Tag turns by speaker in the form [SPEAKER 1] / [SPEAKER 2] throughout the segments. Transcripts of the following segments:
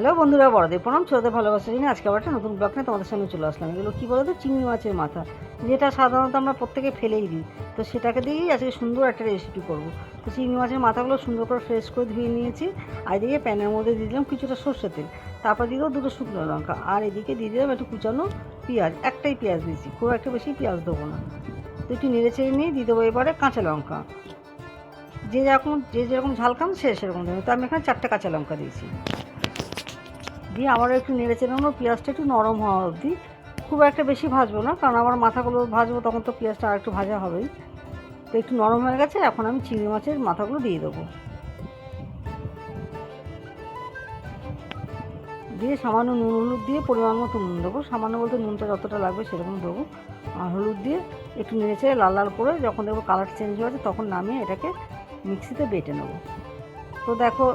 [SPEAKER 1] Hello বন্ধুরা, বড়দের প্রণাম, ছোটদের ভালোবাসা জানি আজকে আবার একটা নতুন ব্লগ নিয়ে তোমাদের সামনে চলে আসলাম। এগুলো কী বলো তো চিংড়ি মাছের মাথা, যেটা সাধারণত আমরা প্রত্যেকে ফেলেই দিই। তো সেটাকে দিয়েই আজকে সুন্দর একটা রেসিপি করব। তো চিংড়ি মাছের মাথাগুলো সুন্দর করে ফ্রেশ করে ধুয়ে নিয়েছি। আর এদিকে প্যানের মধ্যে দিয়ে দিলাম কিছুটা সর্ষে তেল। তারপর দেবো দুটো শুকনো লঙ্কা। আর এদিকে দিয়ে দিলাম একটু কুচানো পেঁয়াজ। একটাই পেঁয়াজ দিয়েছি, খুব একটা বেশি পেঁয়াজ দেবো না। তো একটু নেড়ে চেড়ে নিয়ে দিয়ে দেবো এবারে কাঁচা লঙ্কা। যে যেরকম যে যেরকম ঝাল খান সে সেরকম দেবে। তো আমি এখানে চারটে কাঁচা লঙ্কা দিয়েছি। দিয়ে আবার একটু নেড়ে চেড়ে পেঁয়াজটা একটু নরম হওয়া অবধি। খুব একটা বেশি ভাজবো না, কারণ আমার মাথাগুলো ভাজবো, তখন তো পেঁয়াজটা আর একটু ভাজা হবেই। তো একটু নরম হয়ে গেছে, এখন আমি চিংড়ি মাছের মাথাগুলো দিয়ে দেবো। দিয়ে সামান্য নুন, হলুদ দিয়ে পরিমাণ মতো নুন দেবো। সামান্য বলতে নুনটা যতটা লাগবে সেরকম দেবো। আর হলুদ দিয়ে একটু নেড়ে চেড়ে লাল লাল করে যখন দেখব কালার চেঞ্জ হয়ে যাচ্ছে তখন নামিয়ে এটাকে মিক্সিতে বেটে নেব। তো দেখো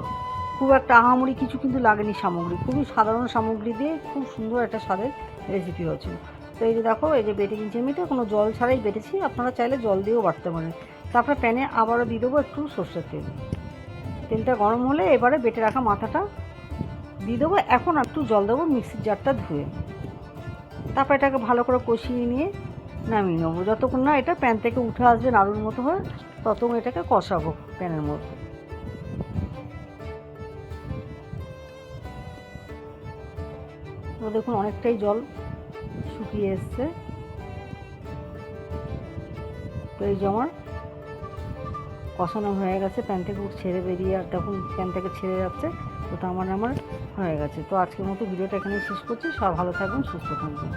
[SPEAKER 1] খুব একটা আহামরি কিছু কিন্তু লাগেনি সামগ্রী। খুবই সাধারণ সামগ্রী দিয়ে খুব সুন্দর একটা স্বাদের রেসিপি হচ্ছে তো এই যে দেখো, এই যে বেটে কিনছি আমিটা কোনো জল ছাড়াই বেটেছি, আপনারা চাইলে জল দিয়েও বাটতে পারেন। তারপরে প্যানে আবারও দিয়ে দেবো একটু সর্ষের তেল। তেলটা গরম হলে এবারে বেটে রাখা মাথাটা দিয়ে দেবো, এখন একটু জল দেবো মিক্সির জারটা ধুয়ে। তারপর এটাকে ভালো করে কষিয়ে নিয়ে নামিয়ে নেব। যতক্ষণ না এটা প্যান থেকে উঠে আসবে নাড়ুর মতো হয়ে, ততক্ষণ এটাকে কষাবো প্যানের মধ্যে। তো দেখুন অনেকটাই জল শুকিয়ে এসছে। তো এই যে আমার কষানো হয়ে গেছে প্যান থেকে ছেড়ে বেরিয়ে আর তখন প্যান থেকে ছেড়ে যাচ্ছে তো আমার আমার হয়ে গেছে। তো আজকের মতো ভিডিওটা এখানে শেষ করছি। সব ভালো থাকবেন, সুস্থ থাকবেন।